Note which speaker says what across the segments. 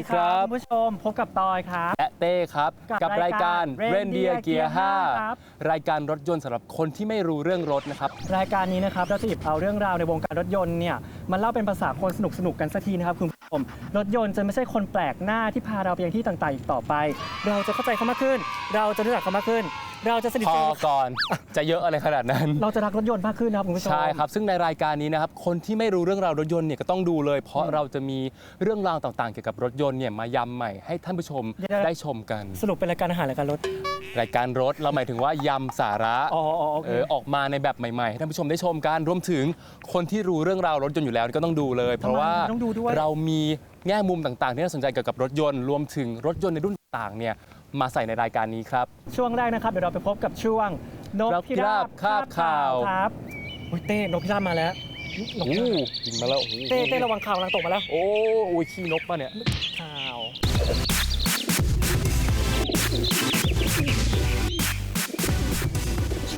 Speaker 1: ดีครับ
Speaker 2: คุณผู้ชมพบกับตอยครับ
Speaker 1: และเต้ครับ
Speaker 2: กับ
Speaker 1: กับรายการ
Speaker 2: รายการ
Speaker 1: Reindeer
Speaker 2: Reindeer
Speaker 1: Gear
Speaker 2: Gear ครับ
Speaker 1: 5 รายการรถยนต์สำหรับคนที่ไม่รู้เรื่องรถนะครับ
Speaker 2: รายการนี้นะครับเราจะหยิบเอาเรื่องราวในวงการรถยนต์เนี่ยมาเล่าเป็นภาษาคนสนุกสนุกๆกันสักทีนะครับคุณผู้ชมรถยนต์จะไม่ใช่คนแปลกหน้าที่พาเราไปยังที่ต่างๆอีกต่อไป เราจะเข้าใจเขามากขึ้น เราจะรู้จักเขามากขึ้น เราจะสนิท
Speaker 1: พ
Speaker 2: ส
Speaker 1: อน
Speaker 2: ม
Speaker 1: ก่อนจะเยอะอะไรขนาดนั้น
Speaker 2: เราจะรักรถยนต์มากขึ้นนะครับคุณผู้ชม
Speaker 1: ใช่ครับ ซึ่งในรายการนี้นะครับคนที่ไม่รู้เรื่องราวรถยนต์เนี่ยก็ต้องดูเลย เพราะ
Speaker 2: อืม
Speaker 1: เราจะมีเรื่องราวต่างๆ เกี่ยวกับรถยนต์เนี่ยมายำใหม่ให้ท่านผู้ชม
Speaker 2: เดี๋ยวๆ
Speaker 1: ได้ชมกัน
Speaker 2: สรุปเป็นรายการอาหารรายการรถ
Speaker 1: รายการรถเราหมายถึงว่ายำสาระ
Speaker 2: อ๋ออ๋อโอเค
Speaker 1: เออออกมาในแบบใหม่ๆให้ท่านผู้ชมได้ชมกันรวมถึงคนที่รู้เรื่องราวรถยนต์อยู่แล้วก็ต้องดูเลย เพราะว่า
Speaker 2: ทำไมต้องดูด้วย
Speaker 1: เรามีแง่มุมต่างๆ ที่น่าสนใจเกี่ยวกับรถยนต์ รวมถึงรถยนต์ในรุ่นต่างๆเนี่ย มาใส่ในรายการนี้ครับ
Speaker 2: ช่วงแรกนะครับเดี๋ยวเราไปพบกับช่วงนก
Speaker 1: นกพิ
Speaker 2: พิ
Speaker 1: รา
Speaker 2: รา
Speaker 1: บบคาบข่าว
Speaker 2: ครับโอ้ยเต้นกพิราบมาแล้วนก
Speaker 1: โอ้
Speaker 2: พิราบ
Speaker 1: ยิงมาแล้วโอ้โห
Speaker 2: เต้เต้ระวังข่าวกำลังตกมาแล้ว
Speaker 1: โอ้โอ้ยขี้นกป่ะเนี่ย
Speaker 2: ข่าว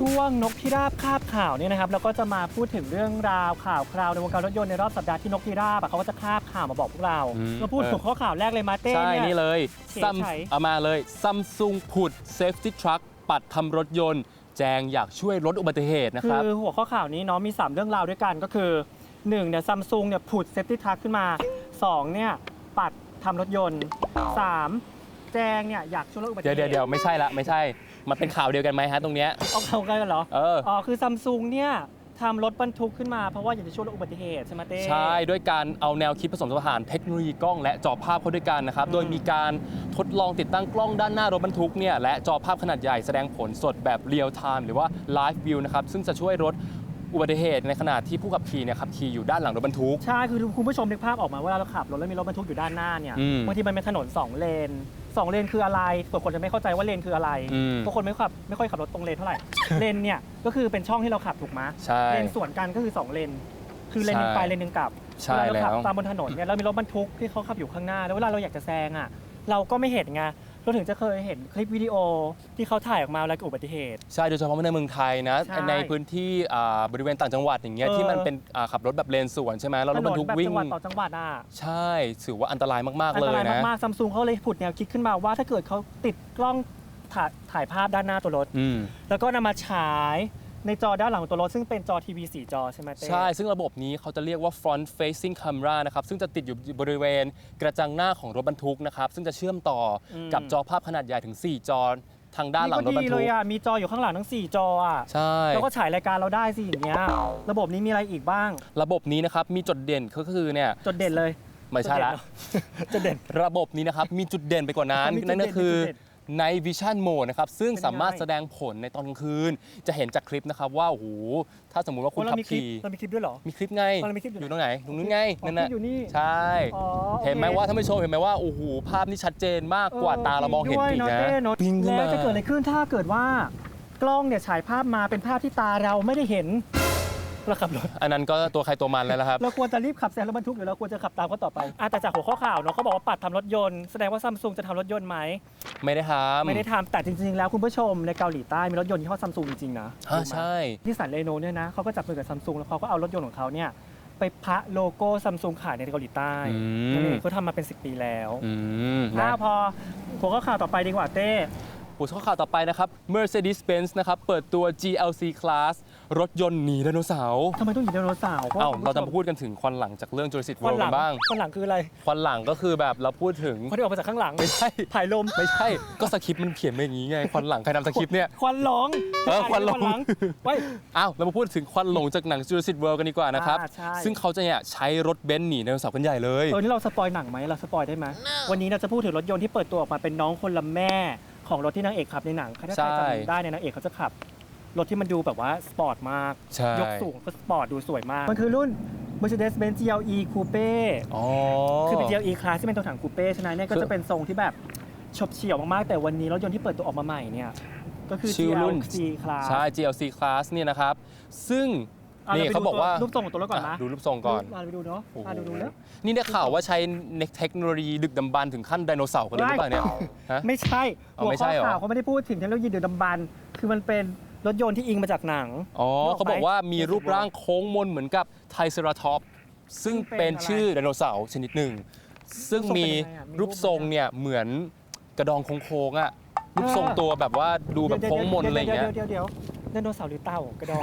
Speaker 2: ช่วงนกพิราบคาบข่าวเนี่ยนะครับเราก็จะมาพูดถึงเรื่องราวข่าวคราวในวงการรถยนต์ในรอบสัปดาห์ที่นกพิราบอะเขาก็จะคาบข่าวมาบอกพวกเรา
Speaker 1: อืม
Speaker 2: เราพูดถึงข้อข่าวแรกเลยมาเต้
Speaker 1: ใช่
Speaker 2: เนี่ย
Speaker 1: นี่เลย
Speaker 2: เฉย
Speaker 1: ซัม
Speaker 2: ไฉ
Speaker 1: เอามาเลยซัมซุงผุดเซฟตี้ทรัคปัดทำรถยนต์ แจงอยากช่วยลดอุบัติเหตุนะ
Speaker 2: คื
Speaker 1: ครับ
Speaker 2: อหัวข้อข่าวนี้เนาะมี 3 เรื่องราวด้วยกันก็คือ1เนี่ยซัมซุงเนี่ยผุดเซฟตี้ทรัคขึ้นมา 2 เนี่ย ปัดทำรถยนต์ 3 แจงเนี่ย อยากช่วยลดอุบัติเห
Speaker 1: เดี๋ยว
Speaker 2: ตุ
Speaker 1: เดี๋ยวเดี๋ยวไม่ใช่ละไม่ใช่ มันเป็นข่าวเดียวกันไหมฮะตรงเนี้ย
Speaker 2: เอาเข้ากันเหรอ
Speaker 1: เออ
Speaker 2: อ๋อ คือซัมซุงเนี่ยทำรถบรรทุกขึ้นมาเพราะว่าอยากจะช่วยลดอุบัติเหตุใช่ไหมเต้
Speaker 1: ใช่ด้วยการเอาแนวคิดผสมผสานเทคโนโลยีกล้องและจอภาพเข้าด้วยกันนะครับ
Speaker 2: อืม
Speaker 1: โดยมีการทดลองติดตั้งกล้องด้านหน้ารถบรรทุกเนี่ยและจอภาพขนาดใหญ่แสดงผลสดแบบเรียลไทม์หรือว่าไลฟ์วิวนะครับ ซึ่งจะช่วยลดอุบัติเหตุในขณะที่ผู้ขับขี่เนี่ยขับขี่อยู่ด้านหลังรถบรรทุก
Speaker 2: ใช่ คือคุณผู้ชมนึกภาพออกมาเวลาเราขับรถแล้วมีรถบรรทุกอยู่ด้านหน้าเนี่ย
Speaker 1: อืม
Speaker 2: บางทีมันเป็นถนน2เลน 2เลนคืออะไรเผื่อคนจะไม่เข้าใจว่าเลนคืออะไร
Speaker 1: อืม
Speaker 2: บางคนไม่ขับไม่ค่อยขับรถตรงเลนเท่าไหร่ เลนเนี่ยก็คือเป็นช่องที่เราขับถูกไหม
Speaker 1: ใช่
Speaker 2: เลนสวนกันก็คือ2เลน คือเลนหนึ่ง
Speaker 1: ใช่
Speaker 2: ไปเลนหนึ่งกลับ
Speaker 1: ใช่
Speaker 2: เวลาเราขับ
Speaker 1: แล้ว
Speaker 2: ตามบนถนนเนี่ยเรามีรถบรรทุกที่เขาขับอยู่ข้างหน้า แล้วเวลาเราอยากจะแซงอะ เราก็ไม่เห็นไง เราถึงจะเคยเห็นคลิปวิดีโอที่เขาถ่ายออกมาแล้วเกิดอุบัติเหตุ
Speaker 1: ใช่ โดยเฉพาะในเมืองไทยนะ
Speaker 2: ใช่
Speaker 1: ในพื้นที่อ่าบริเวณต่างจังหวัดอย่างเงี้ย
Speaker 2: เออ
Speaker 1: ที่มันเป็นอ่าขับรถแบบเลนสวนใช่ไหมแล้วรถบรรทุก
Speaker 2: แบบ
Speaker 1: วิ่ง
Speaker 2: จังหวัดต่อจังหวัดอะ
Speaker 1: ใช่ถือว่าอันตรายมาก
Speaker 2: อั
Speaker 1: ๆเล
Speaker 2: ต
Speaker 1: ย
Speaker 2: ราย
Speaker 1: นะ
Speaker 2: มากๆซัมซุงเขาเลยผุดแนวคิดขึ้นมาว่า ถ้าเกิดเขาติดกล้องถ่ายถ่ายภาพด้านหน้าตัวรถ
Speaker 1: อืม
Speaker 2: แล้วก็นำมาฉาย ในจอด้านหลังตัวรถซึ่งเป็นจอทีวี4จอใช่ไหมเต้
Speaker 1: ใช่ ซึ่งระบบนี้เขาจะเรียกว่า front facing camera นะครับ ซึ่งจะติดอยู่บริเวณกระจังหน้าของรถบรรทุกนะครับ ซึ่งจะเชื่อมต่ออ
Speaker 2: ม
Speaker 1: กับจอภาพขนาดใหญ่ถึง 4 จอ ทางด้านหลังรถบรร
Speaker 2: นี่ก็ดี
Speaker 1: ทุ
Speaker 2: เล
Speaker 1: ก
Speaker 2: ยอะ มีจออยู่ข้างหลังทั้ง 4 จออะ
Speaker 1: ใช่
Speaker 2: แล้วก็ฉายรายการเราได้สิอย่างเงี้ย ระบบนี้มีอะไรอีกบ้าง
Speaker 1: ระบบนี้นะครับ มีจุดเด่นก็คือเนี่ย
Speaker 2: จดเด่นเลย
Speaker 1: ไม่ใช่ละ
Speaker 2: จดเด่น
Speaker 1: ระบบนี้นะครับ มีจุดเด่นไปกว่านั้น
Speaker 2: มีจุดเด่น
Speaker 1: นั่นก็คือ
Speaker 2: มีจุดเด่ น
Speaker 1: Night Vision Mode นะครับ ซึ่ง
Speaker 2: เป็นยังไง
Speaker 1: สามารถแสดงผลในตอนกลางคืน จะเห็นจากคลิปนะครับว่าโอ้โหถ้าสมมุติว่าคุณ
Speaker 2: เรา
Speaker 1: ขับ
Speaker 2: มีคลิป
Speaker 1: ขี่
Speaker 2: เรามีคลิปด้วยเหรอ
Speaker 1: มีคลิปไง
Speaker 2: เรามีคลิปอยู่
Speaker 1: อยู่ตรงไหนตรงนู้นไง
Speaker 2: อ๋อ
Speaker 1: นั่นน่ะ
Speaker 2: คลิปอยู่นี่
Speaker 1: ใช่
Speaker 2: อ๋อโอค
Speaker 1: เห็นไหมว่าท่านผู้ชมเห็นไหมว่าโอ้โหภาพนี่ชัดเจนมากกว่าตาเรามองเห็น
Speaker 2: ด้วย
Speaker 1: อีก
Speaker 2: เนาะ
Speaker 1: นะ
Speaker 2: เต้เนาะ
Speaker 1: ปิ้งขึ้น
Speaker 2: แล้ว
Speaker 1: มา
Speaker 2: จะเกิดอะไรขึ้นถ้าเกิดว่ากล้องเนี่ยฉายภาพมาเป็นภาพที่ตาเราไม่ได้เห็น เราขับรถ
Speaker 1: อันนั้นก็ตัวใครตัวมันแล้วละครับ
Speaker 2: เราควรจะรีบขับแซงรถบรรทุกหรือเราควรจะขับตามเขาต่อไป อะแต่จากหัวข้อข่าวเนาะเขาบอกว่าปัดทำรถยนต์แสดงว่าซัมซุงจะทำรถยนต์ไหม
Speaker 1: ไม่ได้ทำ
Speaker 2: ไม่ได้ทำแต่จริงๆแล้วคุณผู้ชมในเกาหลีใต้มีรถยนต์ยี่ห้อซัมซุงจริงๆนะ
Speaker 1: ฮะใช่
Speaker 2: นิสสันเรโนเนี่ยนะเขาก็จับมือกับซัมซุงแล้วเขาก็เอารถยนต์ของเขาเนี่ยไปพะโลโก้ซัมซุงขายในเกาหลีใต้
Speaker 1: อื
Speaker 2: นั่นเอ
Speaker 1: ม
Speaker 2: งเขาทำมาเป็น 10 ปีแล้ว
Speaker 1: อืม
Speaker 2: ถ้า
Speaker 1: นะ
Speaker 2: พอหัวข้อข่าวต่อไปดีกว่าเต้
Speaker 1: หัวข้อข่าวต่อไปนะครับ Mercedes-Benz นะครับเปิดตัว GLC Class รถยนต์หนีไดโนเสาร์
Speaker 2: ทำไมต้องหยิบไดโนเสาร์พะ
Speaker 1: เอ้า
Speaker 2: คุณ
Speaker 1: เรา
Speaker 2: ผู้ช
Speaker 1: จะมาพูดกันถึงควันหลังจากเรื่อง Jurassic
Speaker 2: ควัน
Speaker 1: World
Speaker 2: หลั
Speaker 1: กันบ้าง
Speaker 2: ควันหลังคืออะไร
Speaker 1: ควันหลังก็คือแบบเราพูดถึง
Speaker 2: คนที่ออกมาจากข้างหลัง
Speaker 1: ไม่ใช่
Speaker 2: ถ่ายลม
Speaker 1: ไม่ใช่ ก็สคริปต์มันเขียนมาอย่างนี้ไง ควันหลังใครทำสคริปต์เนี่ย
Speaker 2: ควันหลง
Speaker 1: เออควันหลง
Speaker 2: ไว้
Speaker 1: อ้าวเรามาพูดถึงควันหลงจากหนัง Jurassic World กันดีกว่านะครับ
Speaker 2: อ่าใช่
Speaker 1: ซึ่งเขาจะเนี่ยใช้รถเบนซ์หนีไดโนเสาร์กันใหญ่เลย
Speaker 2: เออนี่เราสปอยหนังไหมเราสปอยได้ไหมวันนี้เราจะพูดถึงรถยนต์ที่เปิดตัวออกมาเป็นน้องคนละแม่ของรถที่นางเอกขับในหนังถ้าใคร
Speaker 1: ใช่
Speaker 2: จำได้เนี่ยนางเอกเขาจะขับ รถที่มันดูแบบว่าสปอร์ตมาก
Speaker 1: ใช่
Speaker 2: ยกสูงก็สปอร์ตดูสวยมาก มันคือรุ่น Mercedes-Benz GLE Coupe
Speaker 1: อ๋อ
Speaker 2: คือเป็น GLE Class ที่เป็นตัวถังคูเป้ฉะนั้นเนี่ยก็
Speaker 1: คือ
Speaker 2: จะเป็นทรงที่แบบฉบเฉี่ยวมากๆ แต่วันนี้รถยนต์ที่เปิดตัวออกมาใหม่เนี่ย ก็คือ
Speaker 1: ชื่อรุ่น
Speaker 2: GLC Class
Speaker 1: ใช่ GLC Class เนี่ยนะครับ ซึ่ง
Speaker 2: อะ
Speaker 1: นี่
Speaker 2: รไป
Speaker 1: เขา
Speaker 2: ดู
Speaker 1: บอกว่า
Speaker 2: รูปทรงของตัวรถก่อนนะ
Speaker 1: อะดูรูปทรงก่อน
Speaker 2: มาไปดูเนาะ
Speaker 1: โอ้โห
Speaker 2: อะดูดูแล้ว
Speaker 1: นี่ได้ข่าวว่าใช้เทคโนโลยีดึกดำบรรพ์ถึงขั้นไดโนเสาร์กันเลยหรือเปล่าเนี่ยฮะ
Speaker 2: ไม่ใช่
Speaker 1: อ๋อ
Speaker 2: หัว
Speaker 1: ไม่
Speaker 2: ข้
Speaker 1: ใช่
Speaker 2: อ
Speaker 1: เหรอ
Speaker 2: ข่าวเขาไม่ได้พูดถึงเทคโนโลยีดึกดำบรรพ์คือมันเป็น รถยนต์ที่อิงมาจากหนัง
Speaker 1: อ๋อ
Speaker 2: นึกออกไหม
Speaker 1: เขาบอกว่ามีรูปร่างโค้งมนเหมือนกับไทรเซราทอปซึ่งเป็นชื่อไดโนเสาร์ชนิดหนึ่ง ซึ่งมีรูปทรงเนี่ยเหมือนกระดองโค้งๆอะรูปทรงตัวแบบว่าดูแบบโค้งมนอะไรอย่างเงี้ย
Speaker 2: เดี๋ยวเดี๋ยวเดี๋ยวไดโนเสาร์หรือเต่ากระดอง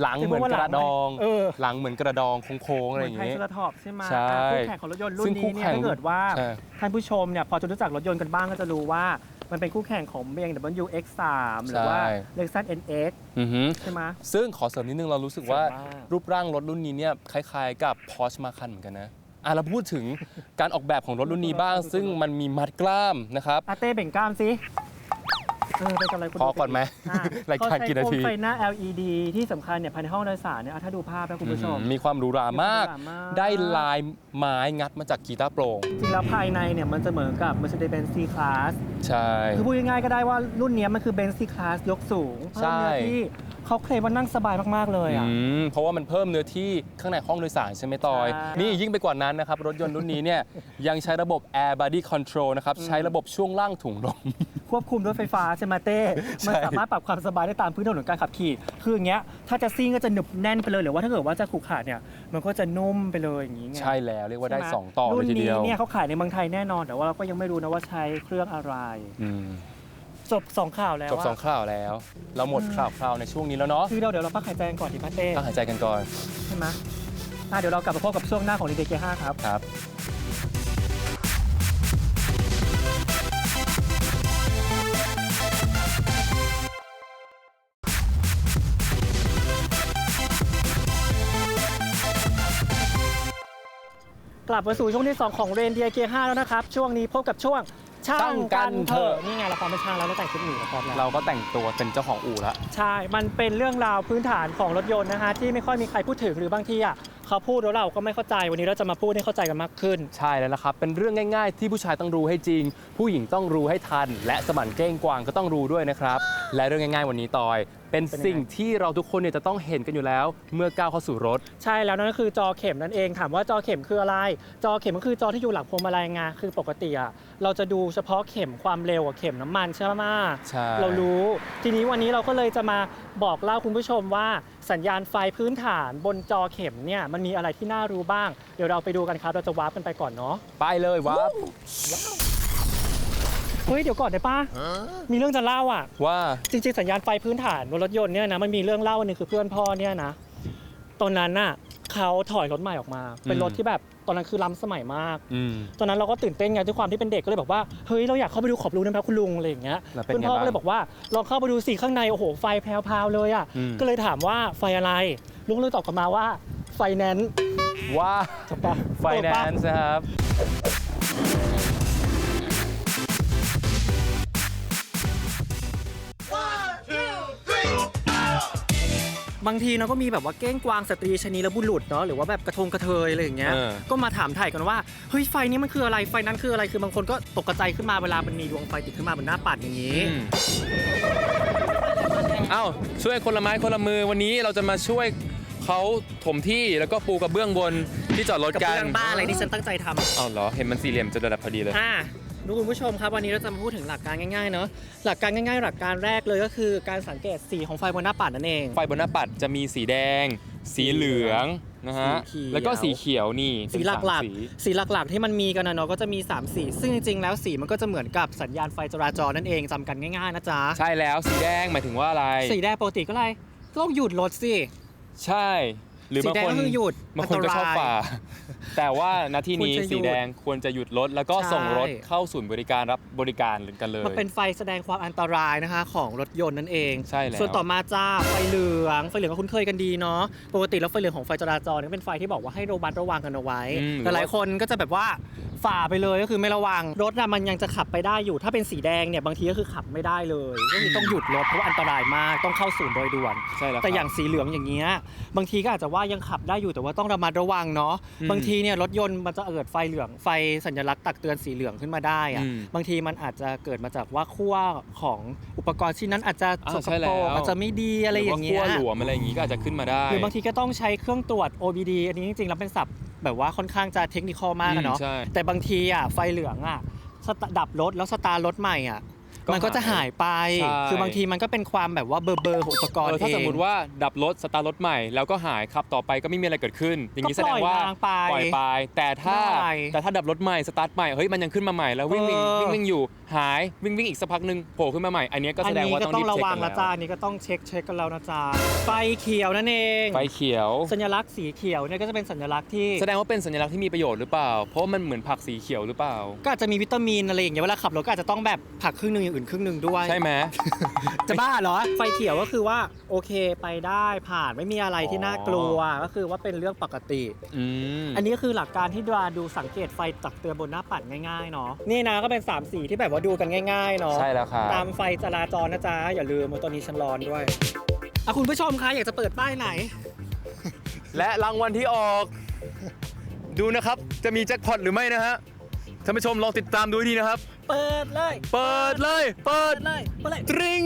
Speaker 1: หลังเหมือนกระดอง
Speaker 2: เออ
Speaker 1: หลังเหมือนกระดองโค้งๆอะไรอย่าง
Speaker 2: เหมือน
Speaker 1: เงี้ย
Speaker 2: ไทรเซราทอปส์ใช่ไหม
Speaker 1: ใช่
Speaker 2: คู่แข่งของรถยนต์รุ่
Speaker 1: ซึ่
Speaker 2: น
Speaker 1: งคู่
Speaker 2: นี้เนี่ย
Speaker 1: แข่ง
Speaker 2: ถ้าเกิดว่า
Speaker 1: ใช่
Speaker 2: ท่านผู้ชมเนี่ยพอจะรู้จักรถยนต์กันบ้างก็จะรู้ว่า มันเป็นคู่แข่งของ BMW X3 หรือว่า Lexus NX
Speaker 1: อือหือ
Speaker 2: ใช่ไหม
Speaker 1: ซึ่งขอเสริมนิดนึงเรารู้สึกว่า
Speaker 2: เสริมว่า
Speaker 1: รูปร่างรถรุ่นนี้เนี่ยคล้ายๆกับ Porsche Macan เหมือนกันนะอะเราพูดถึง การออกแบบของรถรุ่นนี้บ้าง ซึ่งมันมีมัดกล้ามนะครับ
Speaker 2: อาเต้เบ่งกล้ามสิ เออไปกับอะไรคุณ
Speaker 1: พอก่อนไหม
Speaker 2: อะ
Speaker 1: รายการกี่นาที
Speaker 2: เขใช้โคมไฟหน้า LED ที่สำคัญเนี่ยภายในห้องโดยสารเนี่ยอะถ้าดูภาพนะคุณผู้ชม
Speaker 1: อืมมีความหรูหรามาก
Speaker 2: มีความหรูหรามาก
Speaker 1: ได้ลายไม้งัดมาจากกีตาร์โปร่ง
Speaker 2: จริงแล้วภายในเนี่ยมันจะเหมือนกับ Mercedes-Benz C-Class
Speaker 1: ใช่
Speaker 2: คือพูดง่ายๆก็ได้ว่ารุ่นเนี้ยมันคือ Benz C-Class ยกสูง
Speaker 1: ใช่
Speaker 2: เพิ่มเนื้อที่ เขาเคลมว่านั่งสบายมากๆเลยอะ
Speaker 1: อืมเพราะว่ามันเพิ่มเนื้อที่ข้างในห้องโดยสารใช่ไหมตอย
Speaker 2: ใช่
Speaker 1: นี่ยิ่งไปกว่านั้นนะครับ รถยนต์รุ่นนี้เนี่ยยังใช้ระบบ Air Body Control นะครับ ใช้ระบบช่วงล่างถุงลม
Speaker 2: ควบคุมด้วยไฟฟ้าใช่ไหมเต้
Speaker 1: ใช่
Speaker 2: มันสามารถปรับความสบายได้ตามพื้นถนนการขับขี่ คืออย่างเงี้ย ถ้าจะซิ่งก็จะหนึบแน่นไปเลย หรือว่าถ้าเกิดว่าจะขรุขระเนี่ย มันก็จะนุ่มไปเลยอย่างงี้ไง
Speaker 1: ใช่แล้วเรียกว่าได้
Speaker 2: ใช่หม
Speaker 1: 2 ต่อเลยทีเดียว
Speaker 2: รุ่นนี้เนี่ยเขาขายในเมืองไทยแน่นอน แต่ว่าเราก็ยังไม่รู้นะว่าใช้เครื่องอะไร
Speaker 1: อืม
Speaker 2: จบสองข่าวแล้ว
Speaker 1: จบสอง
Speaker 2: อะ
Speaker 1: ข่าวแล้ว เราหมดข่าวคราวในช่วงนี้แล้วเนาะ
Speaker 2: คือเราเดี๋ยวเราพักหายใจกันก่อนดีป้าเต้
Speaker 1: ต้องหายใจกันก่อน
Speaker 2: ใช่ไหมอะเดี๋ยวเรากลับมาพบกับช่วงหน้าของดีเจห้าครับ
Speaker 1: ครับ
Speaker 2: กลับมาสู่ช่วงที่ 2 ของเรนเดียเกียร์5แล้วนะครับ ช่วงนี้พบกับช่วง ช่างกันเถอะ นี่ไงเราพร้อมเป็นช่างแล้วเราแต่งชุดหมีเราพร้อมแล้ว
Speaker 1: เราก็แต่งตัวเป็นเจ้าของอู่แล้ว
Speaker 2: ใช่ มันเป็นเรื่องราวพื้นฐานของรถยนต์นะฮะที่ไม่ค่อยมีใครพูดถึงหรือบางทีอะเขาพูดแล้วเราก็ไม่เข้าใจวันนี้เราจะมาพูดให้เข้าใจกันมากขึ้น
Speaker 1: ใช่แล้วนะครับ เป็นเรื่องง่ายๆ ที่ผู้ชายต้องรู้ให้จริง ผู้หญิงต้องรู้ให้ทัน และสมันเก้งกวางก็ต้องรู้ด้วยนะครับ และเรื่องง่ายๆ วันนี้ตอย เป็น
Speaker 2: เป็นยังไง
Speaker 1: สิ่งที่เราทุกคนเนี่ยจะต้องเห็นกันอยู่แล้ว เมื่อก้าวเข้าสู่รถ
Speaker 2: ใช่แล้วนั่นก็คือจอเข็มนั่นเองถามว่าจอเข็มคืออะไร จอเข็มก็คือจอที่อยู่หลังพวงมาลัยไงคือปกติอะเราจะดูเฉพาะเข็มความเร็วกับเข็มน้ำมันใช่ไหม
Speaker 1: ใช่
Speaker 2: เรารู้ทีนี้วันนี้เราก็เลยจะมาบอกเล่าคุณผู้ชมว่าสัญญาณไฟพื้นฐานบนจอเข็มเนี่ยมันมีอะไรที่น่ารู้บ้าง เดี๋ยวเราไปดูกันครับเราจะวาร์ปกันไปก่อนเนาะ
Speaker 1: ไปเลยวับ
Speaker 2: เฮ้ยเดี๋ยวก่อนได้ปะมีเรื่องจะเล่าอะ
Speaker 1: ว่า
Speaker 2: จริงๆสัญญาณไฟพื้นฐานบนรถยนต์เนี่ยนะมันมีเรื่องเล่าอันหนึงคือเพื่อนพ่อเนี่ยนะตอนนั้นน่ะเขาถอยรถใหม่ออกมา เป็นรถที่แบบตอนนั้นคือล้ำสมัยมาก
Speaker 1: อืม
Speaker 2: ตอนนั้นเราก็ตื่นเต้นไงด้วยความที่เป็นเด็กก็เลยบอกว่าเฮ้ยเราอยากเข้าไปดูขอบรูนะครับคุณลุงอะไรอย่างเงี้ย
Speaker 1: แล้วเป็น
Speaker 2: คุณ
Speaker 1: ไง
Speaker 2: พ่อ
Speaker 1: บ้าง
Speaker 2: ก็เลยบอกว่าลองเข้าไปดูสิข้างในโอ้โหไฟแพรวๆเลยอะ
Speaker 1: อืม
Speaker 2: ก็เลยถามว่าไฟอะไรลุงเลยตอบกลับมาว่าไฟแนนซ์
Speaker 1: ว่า
Speaker 2: ถูกปะ
Speaker 1: ไฟแนนซ์นะครับ
Speaker 2: บางทีเราก็มีแบบว่าเก้งกวางสตรีชนีและบุรุษเนาะหรือว่าแบบกระทงกระเทยอะไรอย่างเงี้ย
Speaker 1: เออ
Speaker 2: ก็มาถามถ่ายกันว่าเฮ้ยไฟนี้มันคืออะไรไฟนั้นคืออะไรคือบางคนก็ตกใจขึ้นมาเวลามันมีดวงไฟติดขึ้นมาบนหน้าปัดอย่างนี้
Speaker 1: อืมเอ้าช่วยคนละไม้คนละมือวันนี้เราจะมาช่วยเขาถมที่แล้วก็ปูกระเบื้องบนที่จอดรถ
Speaker 2: กับ
Speaker 1: กัน
Speaker 2: เรื่องบ้าอะไรที่ฉันตั้งใจทำ
Speaker 1: อ้าวเหรอเห็นมันสี่เหลี่ยมจะระดับพอดีเลย
Speaker 2: อ่า ดูคุณผู้ชมครับวันนี้เราจะมาพูดถึงหลักการง่ายๆเนาะหลักการง่ายๆ หลักการแรกเลยก็คือการสังเกตสีของไฟบนหน้าปัดนั่นเอง
Speaker 1: ไฟบนหน้าปัดจะมีสีแดง สีเหลืองนะฮะ
Speaker 2: สีเขียว
Speaker 1: แล้วก็สีเขียวนี่
Speaker 2: สี
Speaker 1: เป็น
Speaker 2: ห
Speaker 1: สาม
Speaker 2: ลัก
Speaker 1: สี
Speaker 2: ๆ สีหลักๆที่มันมีกันนะเนาะก็จะมี 3 สี ซึ่งจริงๆแล้วสีมันก็จะเหมือนกับสัญญาณไฟจราจรนั่นเองจำกันง่ายๆนะจ๊ะ
Speaker 1: ใช่แล้วสีแดงหมายถึงว่าอะไร
Speaker 2: สีแดงปกติก็อะไรต้องหยุดรถสิ
Speaker 1: ใช่ หรือ
Speaker 2: สี
Speaker 1: บาง
Speaker 2: แดง
Speaker 1: คน
Speaker 2: ก็คือหยุด
Speaker 1: บางคนก็ชอบ
Speaker 2: อันตราย
Speaker 1: ฝ่า แต่ว่าณที่นี้
Speaker 2: ควรจะหยุด
Speaker 1: สีแดงควรจะหยุดรถ แล้วก็
Speaker 2: ใช่
Speaker 1: ส่งรถเข้าศูนย์บริการรับบริการกันเลย
Speaker 2: มันเป็นไฟแสดงความอันตรายนะคะของรถยนต์นั่นเอง
Speaker 1: ใช่แล้ว
Speaker 2: ส่วนต่อมาจ้าไฟเหลืองไฟเหลืองก็คุ้นเคยกันดีเนาะปกติแล้วไฟเหลืองของไฟจราจรเนี่ยเป็นไฟที่บอกว่าให้ระมัดระวังกันเอาไว้
Speaker 1: อืม
Speaker 2: แต่หลายคนก็จะแบบว่าฝ่าไปเลยก็คือไม่ระวังรถน่ะมันยังจะขับไปได้อยู่ ถ้าเป็นสีแดงเนี่ยบางทีก็คือขับไม่ได้เลยก็คือต้องหยุดรถเพราะว่าอันตรายมากต้องเข้าศูนย์โดยด่วน
Speaker 1: ใช่แล้ว
Speaker 2: แต่
Speaker 1: ครับ
Speaker 2: อย่างสีเหลืองอย่างเงี้ยบางทีก็อาจจะว่ายังขับได้อยู่แต่ว่าต้องระมัดระวังเนาะ
Speaker 1: อืม
Speaker 2: บางทีเนี่ยรถยนต์มันจะเกิดไฟเหลืองไฟสัญลักษณ์ตักเตือนสีเหลืองขึ้นมาได้อะ
Speaker 1: อืม
Speaker 2: บางทีมันอาจจะเกิดมาจากว่าขั้วของอุปกรณ์ชิ้นนั้นอาจจะ
Speaker 1: อ่า
Speaker 2: ส
Speaker 1: ใช่
Speaker 2: ก
Speaker 1: แล้
Speaker 2: ปร
Speaker 1: ว
Speaker 2: กอาจจะไม่ดีอะไรอย่าง
Speaker 1: หรื
Speaker 2: เงี้
Speaker 1: ว่ายขั้วหลวมอะไรอย่างงี้ก็อาจจะขึ้นมาได้
Speaker 2: หรือบางทีก็ต้องใช้เครื่องตรวจ OBD อันนี้จริงๆ แล้วเป็นศัพท์แบบว่าค่อนข้างจะเทคนิคอลมากอะเนาะ
Speaker 1: อืมใช่
Speaker 2: แต่บางทีอะไฟเหลืองอะสตาร์ดับรถแล้วสตาร์ทรถใหม่อะ
Speaker 1: ก็
Speaker 2: มันก็จะหายไป
Speaker 1: ใช่
Speaker 2: คือบางทีมันก็เป็นความแบบว่าเบอร์เบอร์ของอุปกรณ์
Speaker 1: เออถ้า
Speaker 2: เอง
Speaker 1: สมมติว่าดับรถสตาร์ทรถใหม่ แล้วก็หายขับต่อไปก็ไม่มีอะไรเกิดขึ้น อย่างนี้
Speaker 2: ก็
Speaker 1: แสดงว่า
Speaker 2: ปล่อยนางไป
Speaker 1: ปล่อยไป แต่ถ้า
Speaker 2: ได้
Speaker 1: แต่ถ้าดับรถใหม่สตาร์ทใหม่เฮ้ยมันยังขึ้นมาใหม่แล้ววิ่งวิ่ง
Speaker 2: เออ
Speaker 1: วิ่งวิ่งอยู่หายวิ่งวิ่งอีกสักพักหนึ่งโผล่ขึ้นมาใหม่อันเนี้ยก็
Speaker 2: อั
Speaker 1: แส
Speaker 2: น
Speaker 1: ดง
Speaker 2: นี้
Speaker 1: ว่า
Speaker 2: ก็
Speaker 1: ต้อง
Speaker 2: ต้อ
Speaker 1: รี
Speaker 2: ง
Speaker 1: บ
Speaker 2: ระ
Speaker 1: เช็ค
Speaker 2: วัง
Speaker 1: กัน
Speaker 2: นะจ๊ะ
Speaker 1: แล้ว
Speaker 2: อันนี้ก็ต้องเช็คเช็คกันแล้วนะจ๊ะไฟเขียวนั่นเอง
Speaker 1: ไฟเขียว
Speaker 2: สัญลักษณ์สีเขียวเนี่ยก็จะเป็นสัญลักษณ์ที่
Speaker 1: แสดงว่าเป็นสัญลักษณ์ที่มีประโยชน์หรือเปล่า เพราะว่ามันเหมือนผักสีเขียวหรือเปล่า
Speaker 2: ก็อาจจะมีวิตามินอะไรอย่างเงี้ยเวลาขับรถก็อาจจะต้องแบบผักครึ่งหนึ่งอย่างอื่นครึ่งหนึ่งด้วย
Speaker 1: ใช่ไหม
Speaker 2: จะบ้าเหรอ ไฟเขียวก็คือว่าโอเคไปได้ผ่านไม่มีอะไรที่น่ากลัวก็คือว่าเป็นเรื่องปกติ
Speaker 1: อืม
Speaker 2: อันนี้ก็คือหลักการที่ดราดูสังเกตไฟตักเตือนบนหน้าปัดง่ายๆเนาะนี่นะก็เป็น3ามสีที่แบบว่าดูกันง่ายๆเนาะ
Speaker 1: ใช่แล้วครับ
Speaker 2: ตามไฟจราจรนะจ๊ะอย่าลืมว่าตอนนี้ฉันร้อนด้วยอะคุณผู้ชมคะอยากจะเปิดป้ายไหน
Speaker 1: และรางวัลที่ออก ดูนะครับ จะมีแจ็คพอตหรือไม่นะฮะท่านผู้ชมลองติดตามดูให้ดีนะครับ
Speaker 2: เปิดเลย
Speaker 1: เปิดเลย เปิด
Speaker 2: เปิดเลยเปิดเลย
Speaker 1: ตริง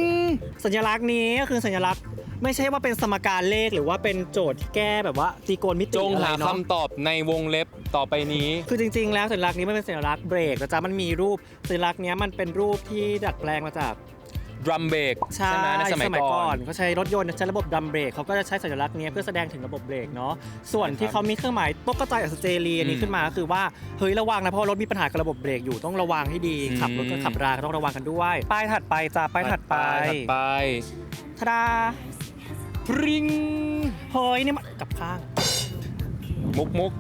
Speaker 2: สัญลักษณ์นี้ก็คือสัญลักษณ์ ไม่ใช่ว่าเป็นสมการเลขหรือว่าเป็นโจทย์ที่แก้แบบว่าตรีโกณมิติ
Speaker 1: จง
Speaker 2: อะไร
Speaker 1: หา
Speaker 2: เนาะ
Speaker 1: คำตอบในวงเล็บต่อไปนี้
Speaker 2: คือจริงๆ แล้วสัญลักษณ์นี้มันเป็นสัญลักษณ์เบรกนะจ๊ะมันมีรูปสัญลักษณ์เนี้ยมันเป็นรูปที่ดัดแปลงมาจาก
Speaker 1: ดรัมเบรก
Speaker 2: ใช่
Speaker 1: ไหมในสมัยก่อน
Speaker 2: เขาใช้รถยนต์ใช้ระบบดัมเบรกเขาก็จะใช้สัญลักษณ์เนี้ยเพื่อแสดงถึงระบบเบรกเนาะส่วนที่เขามีเครื่องหมายตกกระจายออกซิเจนีอันนี้
Speaker 1: อืม
Speaker 2: ขึ้นมาก็คือว่าเฮ้ยระวังนะเพราะว่ารถมีปัญหากับระบบเบรกอยู่ต้องระวังให้ดี
Speaker 1: อืม
Speaker 2: ขับรถก็ขับราก็ต้องระวังกันด้วยป้ายถัดไปจ้าป้ายถัดไป
Speaker 1: ถัดไป
Speaker 2: ทาดา
Speaker 1: ปริง
Speaker 2: เฮ้ยนี่มันกลับข้าง
Speaker 1: มุกมุก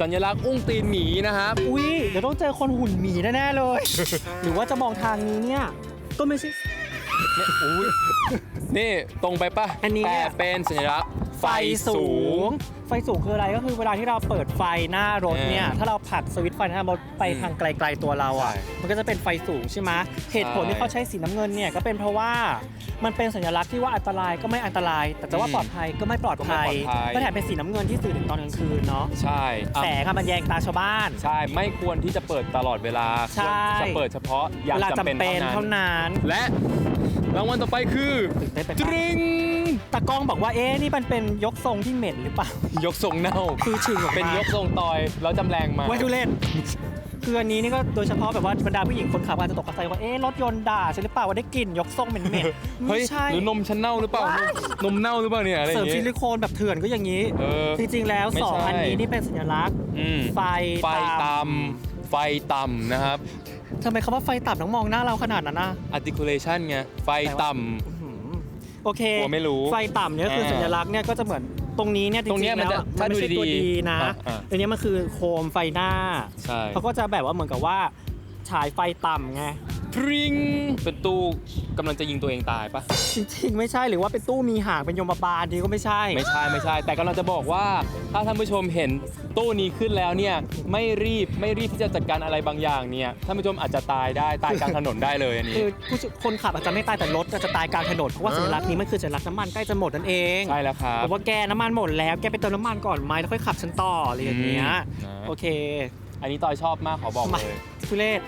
Speaker 1: สัญลักษณ์อุ้งตีนหมีนะครับ
Speaker 2: อุ้ยเดี๋ยวต้องเจอคนหุ่นหมีแน่ๆเลย หรือว่าจะมองทางนี้เนี่ย ก็ไม่ใช่
Speaker 1: เนี่ยอุ้ยนี่ตรงไปปะ
Speaker 2: อันนี้
Speaker 1: แต่เป็นสัญลักษณ์ไฟ
Speaker 2: ไฟ
Speaker 1: สู
Speaker 2: สู
Speaker 1: ง
Speaker 2: งไฟสูงคืออะไรก็คือเวลาที่เราเปิดไฟหน้ารถเนี่ย
Speaker 1: เออ
Speaker 2: ถ้าเราผลักสวิตช์ไฟหน้ารถไป
Speaker 1: อืม
Speaker 2: ทางไกลๆตัวเราอะ
Speaker 1: ใช่
Speaker 2: มันก็จะเป็นไฟสูงใช่ไหมเหตุผล
Speaker 1: ใช่
Speaker 2: ที่เขาใช้สีน้ำเงินเนี่ยก็เป็นเพราะว่ามันเป็นสัญลักษณ์ที่ว่าอันตรายก็ไม่อันตราย แต่จะว่า
Speaker 1: อืม
Speaker 2: ปลอดภัยก็ไม่ปลอดภัย
Speaker 1: ก็ไม่ปลอดภัย
Speaker 2: ก็แถมเป็นสีน้ำเงินที่สื่อถึงตอนกลางคืนเนาะ
Speaker 1: ใช่อะ
Speaker 2: แสงอะมันแยงตาชาวบ้าน
Speaker 1: ใช่ ไม่ควรที่จะเปิดตลอดเวลา
Speaker 2: ใช่
Speaker 1: ควรจะเปิดเฉพาะยาม
Speaker 2: เวลา
Speaker 1: จำ
Speaker 2: จำ
Speaker 1: เป็น
Speaker 2: เป็น
Speaker 1: เท่า
Speaker 2: เท่า
Speaker 1: นั้น
Speaker 2: นั้น
Speaker 1: และ รางวัลต่อไปคือ
Speaker 2: ตื่นเต้นไป
Speaker 1: ต
Speaker 2: ปะ
Speaker 1: ริง
Speaker 2: ตากล้องบอกว่าเอ๊ะนี่มันเป็นยกทรงที่เหม็นหรือเปล่า
Speaker 1: ยกทรงเน่า
Speaker 2: คือฉึงออกมา
Speaker 1: เป็นยกทรงตอยแล้วจำแรงมา
Speaker 2: ไว้ทุเล่นคืออันนี้นี่ก็โดยเฉพาะแบบว่าบรรดาผู้หญิงคนขับอาจจะตกใจว่าเอ๊ะรถยนต์ด่าฉันหรือเปล่าว่าได้กลิ่นยกทรงเหม็นๆ
Speaker 1: เฮ้
Speaker 2: ไม่
Speaker 1: ย
Speaker 2: ใช่
Speaker 1: หรือนมฉันเน่าหรือเปล่า
Speaker 2: ว้าย
Speaker 1: นมเน่าหรือเปล่าเนี่ยอะไรอ
Speaker 2: เสริม
Speaker 1: ย่าง
Speaker 2: ซิ
Speaker 1: งี้
Speaker 2: ลิโคนแบบเถื่อนก็อย่างนี้
Speaker 1: เออ
Speaker 2: จริงๆแล้ว
Speaker 1: ไม่
Speaker 2: สอง
Speaker 1: ใช่
Speaker 2: อันนี้นี่เป็นสัญลักษณ์
Speaker 1: อืม
Speaker 2: ไฟ
Speaker 1: ไฟ
Speaker 2: ต่
Speaker 1: ต่ำ ไฟต่ำนะครับำ
Speaker 2: ทำไมคำว่าไฟต่ำต้องมองหน้าเราขนาดนั้นนะ
Speaker 1: articulation ไงไฟต่
Speaker 2: อื้อหือโอเค
Speaker 1: กลัวไม่รู้
Speaker 2: ไฟต่ำเนี่ยก็คือ
Speaker 1: อ่า
Speaker 2: สัญลักษณ์เนี่ยก็จะเหมือนตรงนี้เนี่ยจ
Speaker 1: ตรงเนี้
Speaker 2: ริ
Speaker 1: ย
Speaker 2: งๆ
Speaker 1: มัน
Speaker 2: แล้ว
Speaker 1: จะ
Speaker 2: อะ
Speaker 1: ถ้า
Speaker 2: มันไม่ใช่
Speaker 1: ดู
Speaker 2: ตัว
Speaker 1: ดีๆ
Speaker 2: ดีนะ
Speaker 1: อะอะ
Speaker 2: อันนี้มันคือโคมไฟหน้าำ
Speaker 1: ใช่
Speaker 2: เขาก็จะแบบว่าเหมือนกับว่าฉายไฟต่ำไง
Speaker 1: พริงเป็นตู้กำลังจะยิงตัวเองตายปะ
Speaker 2: จริงๆ ไม่ใช่หรือว่าเป็นตู้มีหางเป็นยมบาลดีก็ไม่ใช่
Speaker 1: ไม่ใช่ไม่ใช่ แต่กำลังจะบอกว่า ถ้าท่านผู้ชมเห็นตู้นี้ขึ้นแล้วเนี่ยไม่รีบไม่รีบที่จะจัดการอะไรบางอย่างเนี่ยท่านผู้ชมอาจจะตายได้ตายกลางถนนได้เลยอันนี้
Speaker 2: คือผู้ชคนขับอาจจะไม่ตายแต่รถอาจจะตายกลางถนนเพราะว่าสัญลักษณ์นี้มันคือสัญลักษณ์น้ำมันใกล้จะหมดนั่นเอง
Speaker 1: ใช่แล้วครับ
Speaker 2: บอกว่าแกน้ำมันหมดแล้วแกไปเติมน้ำมันก่อนไหมแล้วค่อยขับฉันต่ออะไรอย่างเงี้ย
Speaker 1: อืมนะ
Speaker 2: โอเค
Speaker 1: อันนี้ตอยชอบมากขอบอก
Speaker 2: มา
Speaker 1: เลย
Speaker 2: ทุเรศ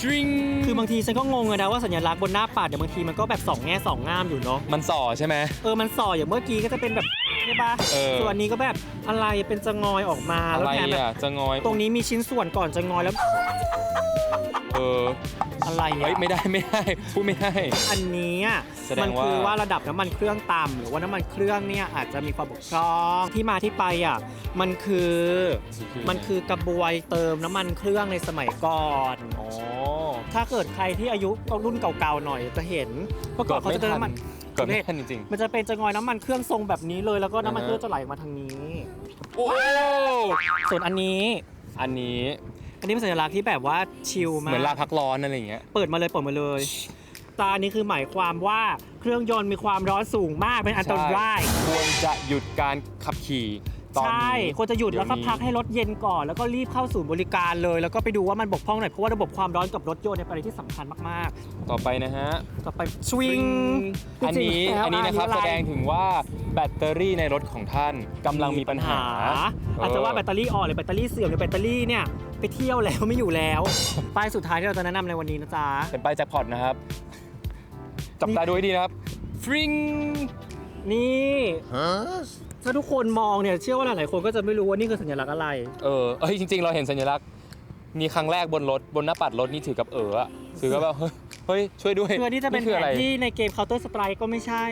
Speaker 1: ทริง
Speaker 2: คือบางทีฉันก็งงเลยนะว่าสัญลักษณ์บนหน้าปัดเนี่ยบางทีมันก็แบบสองแง่สองงามอยู่เนาะ
Speaker 1: มันส่อใช่ไหม
Speaker 2: เออมันส่ออย่างเมื่อกี้ก็จะเป็นแบบใช่ปะ
Speaker 1: เออ
Speaker 2: ส่วนนี้ก็แบบอะไรเป็นจะงอยออกมา
Speaker 1: อะ
Speaker 2: แล้ว
Speaker 1: ไร
Speaker 2: แถมแบบ
Speaker 1: อะจะงอย
Speaker 2: ตรงนี้มีชิ้นส่วนก่อนจะงอยแล้ว
Speaker 1: เออ
Speaker 2: อะไร
Speaker 1: เฮ้ย
Speaker 2: อะ
Speaker 1: ไม่ได้ไม่ได้พูดไม่ได้
Speaker 2: อันนี้อะ
Speaker 1: แสดง
Speaker 2: มันคือ
Speaker 1: ว่า
Speaker 2: ว่าระดับน้ำมันเครื่องต่ำหรือว่าน้ำมันเครื่องเนี่ยอาจจะมีความบกพร่องที่มาที่ไปอะมันคือมันคือกระบวยเติมน้ำมันเครื่องในสมัยก่อน
Speaker 1: อ๋อ
Speaker 2: ถ้าเกิดใครที่อายุรุ่นเก่าๆหน่อยจะเห็นเมื่อก่อนเขาจะเติมน้ำมัน
Speaker 1: แบบแน่นจริง
Speaker 2: มันจะเป็นจะงอยน้ำมันเครื่องทรงแบบนี้เลยแล้วก็น้ำมัน
Speaker 1: อ่าฮะ
Speaker 2: เครื่องจะไหลออกมาทางนี้
Speaker 1: ๆ โอ้
Speaker 2: ส่วนอันนี้
Speaker 1: อันนี้
Speaker 2: อันนี้เป็นสัญลักษณ์ที่แบบว่าชิล
Speaker 1: เห
Speaker 2: มาก
Speaker 1: มือนลาพักร้อนอะไรอย่างเงี้ย
Speaker 2: เปิดมาเลยเปิดมาเลยตานี้คือหมายความว่าเครื่องยนต์มีความร้อนสูงมากเป็นอันตราย
Speaker 1: ควรจะหยุดการขับขี่ตอน
Speaker 2: ใช่
Speaker 1: นี้
Speaker 2: ควรจะหยุดแล้วก็
Speaker 1: เนี้
Speaker 2: พักให้รถเย็นก่อน แล้วก็รีบเข้าศูนย์บริการเลย แล้วก็ไปดูว่ามันบกพร่องไหน เพราะว่าระบบความร้อนกับรถยนต์เนี่ยเป็นอะไรที่สำคัญมาก
Speaker 1: ต่อไปนะฮะ
Speaker 2: ๆ ต่อไปสวิง
Speaker 1: อันนี้
Speaker 2: จริงๆแล้ว
Speaker 1: อันนี้นะครับ
Speaker 2: อั
Speaker 1: แส
Speaker 2: อ
Speaker 1: ดงถึงว่าแบตเตอรี่ในรถของท่านกำลังมีปัญหา
Speaker 2: อาจจะว่าแบตเตอรี่อ่อนหรือแบตเตอรี่เสื่อมหรือแบตเตอรี่เนี่ย ไปเที่ยวแล้วไม่อยู่แล้ว ป้ายสุดท้ายที่เราจะแนะนำในวันนี้นะจ๊ะ
Speaker 1: เป็นป้ายแจ็คพอตนะครับ จับตาดูให้ดีนะครับ ฟริง
Speaker 2: นี่ถ้าทุกคนมองเนี่ยเชื่อว่าหลายๆคนก็จะไม่รู้ว่านี่คือสัญลักษณ์อะไร
Speaker 1: เออเฮ้ยจริง ๆ เราเห็นสัญลักษณ์มีครั้งแรกบนรถบนหน้าปัดรถนี่ถือกับเอออะ ถือกับแบบเฮ้ยเฮ้ยช่วยด้วย
Speaker 2: คืออันนี้จะเป็น
Speaker 1: คือ
Speaker 2: แผ
Speaker 1: อะไร
Speaker 2: นที่ในเกม Counter Strike ก็ไม่ใช่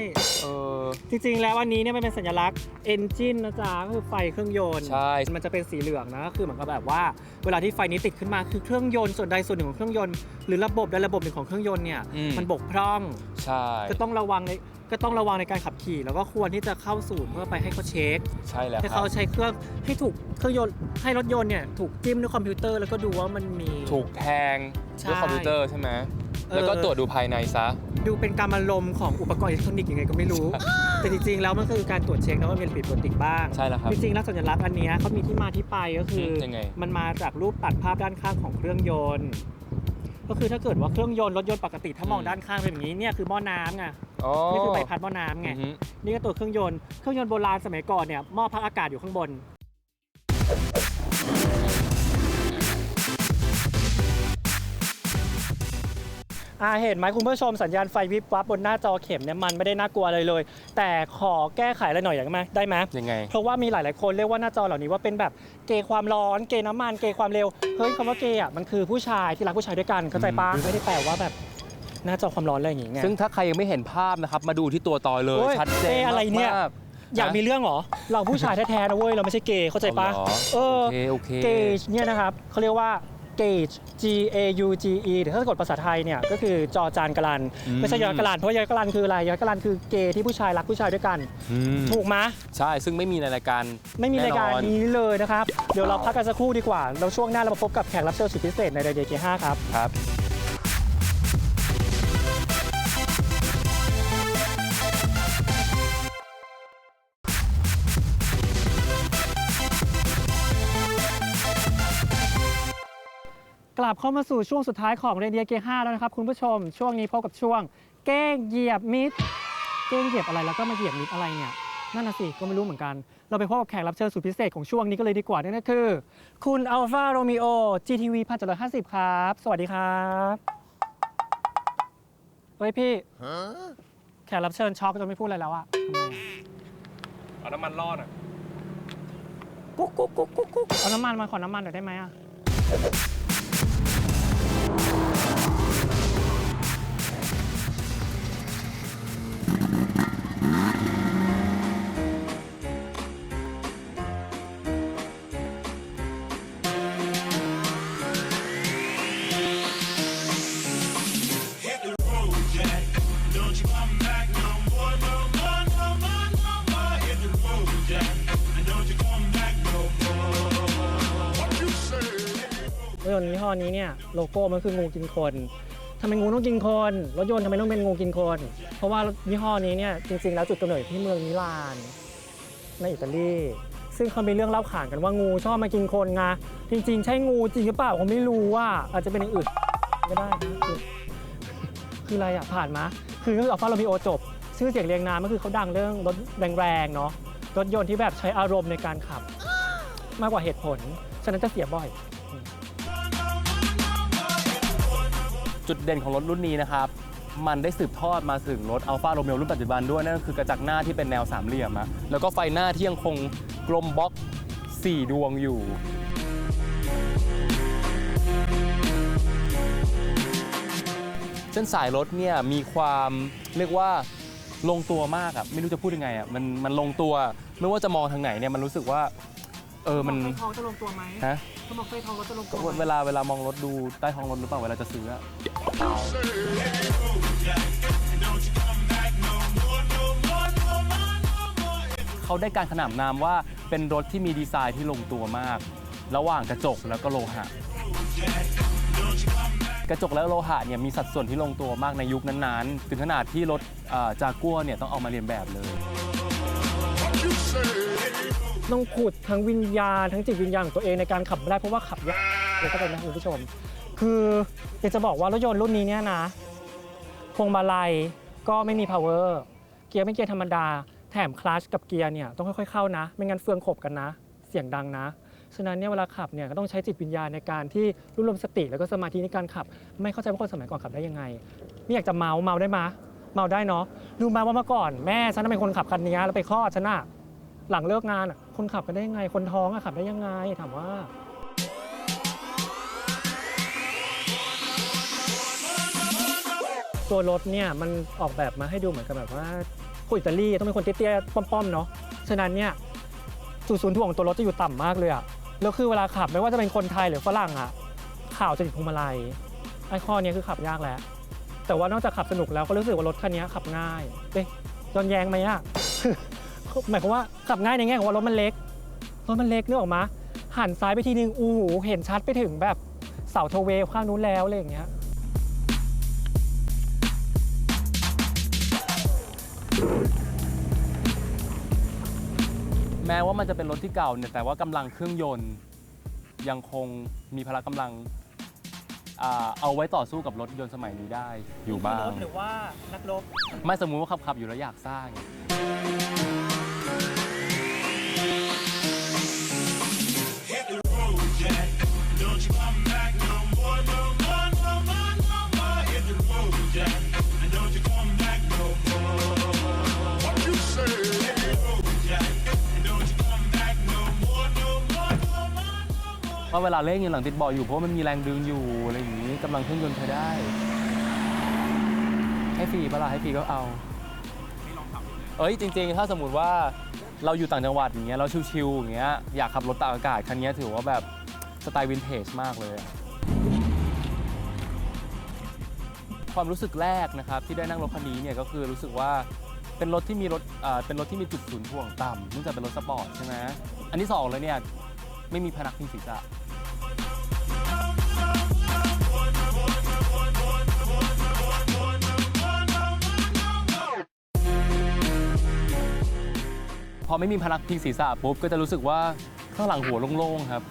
Speaker 1: เออ
Speaker 2: จริงๆ แล้วอันนี้เนี่ยมันเป็นสัญลักษณ์ engine นะจ๊ะก็คือไฟเครื่องยนต์
Speaker 1: ใช่
Speaker 2: มันจะเป็นสีเหลืองนะก็คือเหมือนกับแบบว่า เวลาที่ไฟนี้ติดขึ้นมาคือเครื่องยนต์ส่วนใดส่วนหนึ่งของเครื่องยนต์หรือระบบใดระบบหนึ่งของเครื่องยนต์เนี่ย
Speaker 1: อืม
Speaker 2: มันบกพร่อง
Speaker 1: ใช่
Speaker 2: ก็ต้องระวังในก็ต้องระวังในการขับขี่ แล้วก็ควรที่จะเข้าศูนย์เพื่อไปให้เขาเช็ค
Speaker 1: ใช่แล้ว
Speaker 2: ให้
Speaker 1: ครั
Speaker 2: เขา
Speaker 1: บ
Speaker 2: ใช้เครื่องให้ถูกเครื่องยนต์ให้รถยนต์เนี่ยถูกจิ้มด้วยคอมพิวเตอร์แล้วก็ดูว่ามันมี
Speaker 1: ถูกแทง
Speaker 2: ใช่
Speaker 1: ด้วยคอมพิวเตอร์ใช่ไหม
Speaker 2: เออ
Speaker 1: แล้วก็ตรวจดูภายในซะ
Speaker 2: ดูเป็นการมาลมของอุปกรณ์อิเล็กทรอนิกส์ยังไงก็ไม่รู้ แต่จริงๆ แล้วมันคือการตรวจเช็คนะว่ามีอะไรผิดปกติบ้าง
Speaker 1: ใช่แล้วครับ
Speaker 2: จริงๆ แล้วสัญลักษณ์อันเนี้ยเขามีที่มาที่ไปก็คือ
Speaker 1: ยังไง
Speaker 2: มันมาจากรูปตัดภาพด้านข้างของเครื่องยนต์ ก็คือถ้าเกิดว่าเครื่องยนต์รถยนต์ปกติถ้ามอง
Speaker 1: อืม
Speaker 2: ด้านข้างเป็นแบบนี้เนี่ยคือหม้อน้ำไง
Speaker 1: อ๋อ
Speaker 2: นี่คือใบพัดหม้อน้ำไง
Speaker 1: อือฮึ
Speaker 2: นี่ก็ตัวเครื่องยนต์ เครื่องยนต์โบราณสมัยก่อนเนี่ยหม้อพักอากาศอยู่ข้างบน อ่าเห็นไหมคุณผู้ชมสัญญาณไฟวิบวับบนหน้าจอเข็มเนี่ยมันไม่ได้น่ากลัวอะไรเลย แต่ขอแก้ไขอะไรหน่อยอย่างไหมได้ไหม
Speaker 1: ยังไง
Speaker 2: เพราะว่ามีหลาย ๆ คนเรียกว่าหน้าจอเหล่านี้ว่าเป็นแบบเกย์ความร้อนเกย์น้ำมันเกย์ความเร็วเฮ้ยคำว่าเกย์อะมันคือผู้ชายที่รักผู้ชายด้วยกันเข้าใจปะ
Speaker 1: อืม
Speaker 2: ไม่ได้แปลว่าแบบหน้าจอความร้อนอะไรอย่างงี้ไง
Speaker 1: ซึ่งถ้าใครยังไม่เห็นภาพนะครับ มาดูที่ตัวต่อเลย
Speaker 2: โอ้ย
Speaker 1: ชัดเจน
Speaker 2: เอ๊ะอะไรเนี่ย
Speaker 1: มาก
Speaker 2: อยากมีเรื่องเหรอ เราผู้ชายแท้ๆนะเว้ย เราไม่ใช่เกย์เข้าใจปะ
Speaker 1: เอาเหรอ
Speaker 2: เออ
Speaker 1: โอเค โอเค
Speaker 2: เกจเนี่ยนะครับเขาเรียกว่า gauge G A U G E หรือถ้าสะกดภาษาไทยเนี่ยก็คือจอจานกรัน
Speaker 1: อืม
Speaker 2: ไม่ใช่ยอดกรันเพราะยอดกรันคืออะไรยอดกรันคือเกย์ที่ผู้ชายรักผู้ชายด้วยกัน
Speaker 1: อืม
Speaker 2: ถูกไหม
Speaker 1: ใช่ซึ่งไม่มีในรายการ
Speaker 2: ไม่มีรายการ
Speaker 1: แน่นอน
Speaker 2: นี้เลยนะครับ เดี๋ยวเราพักกันสักครู่ดีกว่าแล้วช่วงหน้าเรามาพบกับแขกรับเชิญสุดพิเศษในรายเดย์เกห้าครับ
Speaker 1: ครับ
Speaker 2: กลับเข้ามาสู่ช่วงสุดท้ายของเรนเดียเก5แล้วนะครับคุณผู้ชม ช่วงนี้พบกับช่วง เก้งเหยียบมิดเก้งเหยียบอะไรแล้วก็มาเหยียบมิดอะไรเนี่ยนั่นน่ะสิก็ไม่รู้เหมือนกัน เราไปพบกับแขกรับเชิญสุดพิเศษของช่วงนี้ก็เลยดีกว่านั่นก็คือ คุณอัลฟาโรมิโอ GTV พันห้าสิบครับ สวัสดีครับเฮ้ยพี่ แขกรับเชิญช็อกจนไม่พูดอะไรแล้วอะทำไมอะ
Speaker 1: เอาน้ำมันรอดอะ
Speaker 2: กุ๊กกุ๊กกุ๊กกุ๊กกุ๊กเอาน้ำมันมาขอน้ำมันหน่อยได้ไหมอะ ร อนี้เนี่ยโลโก้มันคืองูกินคนทำไมงูต้องกินคนรถยนต์ทำไมต้องเป็นงูกินคน เพราะว่ายี่ห้อนี้เนี่ยจริงๆแล้วจุดกำเนิดที่เมืองมิลานในอิตาลีซึ่งเขามีเรื่องเล่าขานกันว่างูชอบมากินคนไงจริง ๆ ใช่งูจริงหรือเปล่าผมไม่รู้ว่าอาจจะเป็นอย่างอื่นก็ได้นะคือคืออะไรอะผ่านมาคือเรื่ออัลฟาโรมิโอจบ ชื่อเสียงเรียงนามก็คือเขาดังเรื่องรถแรงๆเนาะรถยนต์ที่แบบใช้อารมณ์ในการขับ มากกว่าเหตุผล ฉะนั้นจะเสียบ่อย
Speaker 1: จุดเด่นของรถรุ่นนี้นะครับ มันได้สืบทอดมาถึงรถอัลฟาโรเม o รุ่นปัจจุบันด้วย นั่นก็คือกระจักหน้าที่เป็นแนวสามเหลี่ยมอะแล้วก็ไฟหน้าที่ยังคงกลมบล็อก 4 ดวงอยู่เส้นสายรถเนี่ยมีความเรียกว่าลงตัวมากอะไม่รู้จะพูดยังไงอะมันมันลงตัว ไม่ว่าจะมองทางไหนเนี่ยมันรู้สึกว่า เออมัน
Speaker 2: ไฟทองจะลงตัวไหม
Speaker 1: ฮะ
Speaker 2: เขาบอกไฟทองก็จะลงตั
Speaker 1: ก็
Speaker 2: วไหม
Speaker 1: เวลาเวลามองรถดูใต้ท้องรถหรือเปล่าเวลาจะซื้ออะเขาได้การขนานนามว่าเป็นรถที่มีดีไซน์ที่ลงตัวมาก ระหว่างกระจกแล้วก็โลหะ กระจกและโลหะเนี่ยมีสัดส่วนที่ลงตัวมากในยุคนั้นๆ ถึงขนาดที่รถจากัวเนี่ยต้องเอามาเรียนแบบเลย
Speaker 2: ต้องขุดทั้งวิญญาณทั้งจิตวิญญาณของตัวเองในการขับไม่ได้เพราะว่าขับยากเลยก็เป็นนะคุณผู้ชม คืออยากจะบอกว่ารถยนต์รุ่นนี้เนี่ยนะพวงมาลัยก็ไม่มี power เกียร์ไม่เกียร์ธรรมดา แถมคลัชกับเกียร์เนี่ยต้องค่อยๆเข้านะ ไม่งั้นเฟืองขบกันนะ เสียงดังนะฉะนั้นเนี่ยเวลาขับเนี่ยก็ต้องใช้จิตวิญญาณในการที่รวบรวมสติแล้วก็สมาธิในการขับ ไม่เข้าใจว่าคนสมัยก่อนขับได้ยังไงไม่อยากจะเมาเมาได้มะเมาได้เนาะรู้ไหมาว่าเมื่อก่อนแม่ฉันเป็นคนขับคันนี้แล้วไปคลอดฉันอะ หลังเลิกงานอะคนขับกันได้ยังไง คนท้องอะขับได้ยังไงถามว่า ตัวรถเนี่ยมันออกแบบมาให้ดูเหมือนกับแบบว่าคนอิตาลีต้องเป็นคนเตี้ยๆป้อมๆเนาะฉะนั้นเนี่ยจุดศูนย์ถ่วงของตัวรถจะอยู่ต่ำมากเลยอะแล้วคือเวลาขับไม่ว่าจะเป็นคนไทยหรือฝรั่งอะข่าวจะติดพวงมาลัยไอ้ข้อเนี้ยคือขับยากแล้ว แต่ว่านอกจากขับสนุกแล้วก็รู้สึกว่ารถคันนี้ขับง่าย เอ๊ะย้อนแย้งไหมอะ คือหมายความว่าขับง่ายในแง่ของว่ารถมันเล็กรถมันเล็กนึกออกมาหันซ้ายไปทีนึงอู้หูเห็นชัดไปถึงแบบเสาโทเวย์ข้างนู้นแล้วอะไรอย่างเงี้ย
Speaker 1: แม้ว่ามันจะเป็นรถที่เก่าเนี่ยแต่ว่ากำลังเครื่องยนต์ยังคงมีพละกำลังอ่าเอาไว้ต่อสู้กับรถยนต์สมัยนี้ได้อยู่บ้าง
Speaker 2: หรือว่านักรบ
Speaker 1: ไม่สมมุติว่าขับขับๆอยู่แล้วอยากสร้าง ว่าเวลาเล่นยังหลังติดเบาะอยู่เพราะว่ามันมีแรงดึงอยู่อะไรอย่างนี้กำลังเครื่องยนต์ใช้ได้ ให้ฟรีปะล่ะให้ฟรีก็เอา เอ้ยจริง ๆ ถ้าสมมติว่าเราอยู่ต่างจังหวัดอย่างเงี้ยเราชิวๆอย่างเงี้ยอยากขับรถตากอากาศคันนี้ถือว่าแบบสไตล์วินเทจมากเลยอะความรู้สึกแรกนะครับที่ได้นั่งรถคันนี้เนี่ยก็คือรู้สึกว่าเป็นรถที่มีรถเป็นรถที่มีจุดศูนย์ถ่วงต่ำเนื่องจากเป็นรถสปอร์ตใช่ไหมอันที่สองเลยเนี่ย ไม่มีพนักพิงศีรษะพอไม่มีพนักพิงศีรษะปุ๊บก็จะรู้สึกว่าข้างหลังหัวโล่งๆครับ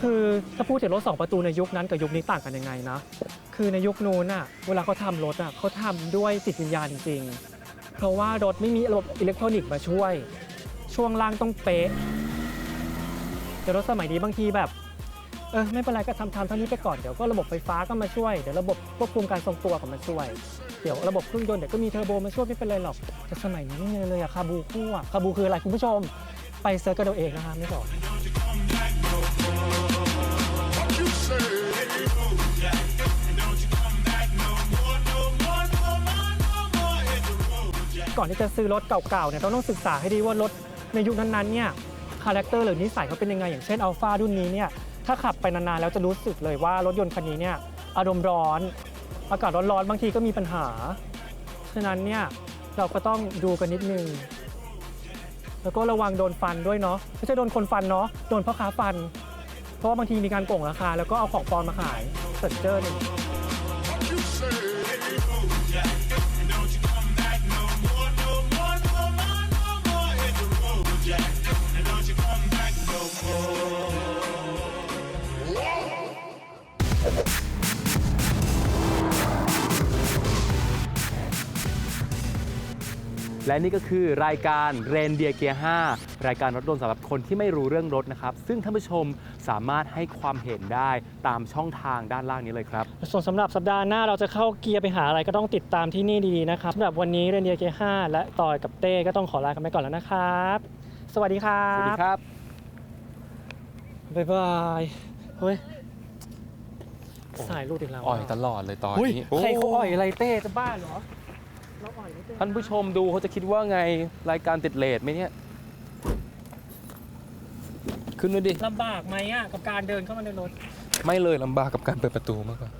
Speaker 2: คือถ้าพูดถึงรถสองประตูในยุคนั้นกับยุคนี้ต่างกันยังไงนะ คือในยุคนู้นอะเวลาเขาทำรถอะเขาทำด้วยจิตวิญญาณจริงๆ เพราะว่ารถไม่มีระบบอิเล็กทรอนิกส์มาช่วย ช่วงล่างต้องเป๊ะแต่รถสมัยนี้บางทีแบบเออไม่เป็นไรก็ทำทำเท่านี้ไปก่อนเดี๋ยวก็ระบบไฟฟ้าก็มาช่วยเดี๋ยวระบบควบคุมการทรงตัวก็มาช่วย เดี๋ยวระบบเครื่องยนต์เดี๋ยวก็มีเทอร์โบมาช่วยไม่เป็นไรหรอกแต่สมัยนี้ไม่เลยอะคาบูคู่อะคาบูคืออะไรคุณผู้ชม ไปเซิร์ชกันเอาเองนะคะไม่บอก ก่อนที่จะซื้อรถเก่าๆเนี่ยต้องต้องศึกษาให้ดีว่ารถในยุคนั้นๆเนี่ยคาแรคเตอร์หรือนิสัยเขาเป็นยังไงอย่างเช่นอัลฟารุ่นนี้เนี่ยถ้าขับไปนานๆแล้วจะรู้สึกเลยว่ารถยนต์คันนี้เนี่ยอารมณ์ร้อน อากาศร้อนๆบางทีก็มีปัญหา ฉะนั้นเนี่ยเราก็ต้องดูกันนิดนึง แล้วก็ระวังโดนฟันด้วยเนาะไม่ใช่โดนคนฟันเนาะโดนพ่อค้าฟัน เพราะว่าบางทีมีการโกงราคา แล้วก็เอาของปลอมมาขายเสิร์เจอร์หนึ่ง
Speaker 1: และนี่ก็คือรายการเรนเดียเกียร์5รายการรถยนต์สำหรับคนที่ไม่รู้เรื่องรถนะครับ ซึ่งท่านผู้ชมสามารถให้ความเห็นได้ตามช่องทางด้านล่างนี้เลยครับ
Speaker 2: ส่วนสำหรับสัปดาห์หน้าเราจะเข้าเกียร์ไปหาอะไรก็ต้องติดตามที่นี่ดีๆนะครับสำหรับวันนี้เรนเดียเกียร์5และต่อยกับเต้ก็ต้องขอลากันไปก่อนแล้วนะครับ สวัสดีครับ
Speaker 1: สวัสดีครับ
Speaker 2: บ๊ายบายเฮ้ยสายรูดอีกแล้วะ
Speaker 1: อ่อยตลอดเลยตอน
Speaker 2: อุ้ย
Speaker 1: นี้
Speaker 2: ใครเขา
Speaker 1: โอ่
Speaker 2: อยอะไรเต้จะบ้าเหรอ เราอ่อยไม่เต้
Speaker 1: ท่านผู้ชมดูเขาจะคิดว่าไงรายการติดเลทไหมเนี่ย ขึ้นด้วยดิ
Speaker 2: ลำบากไหมอะกับการเดินเข้ามาในรถ
Speaker 1: ไม่เลยลำบากกับการเปิดประตูมากกว่า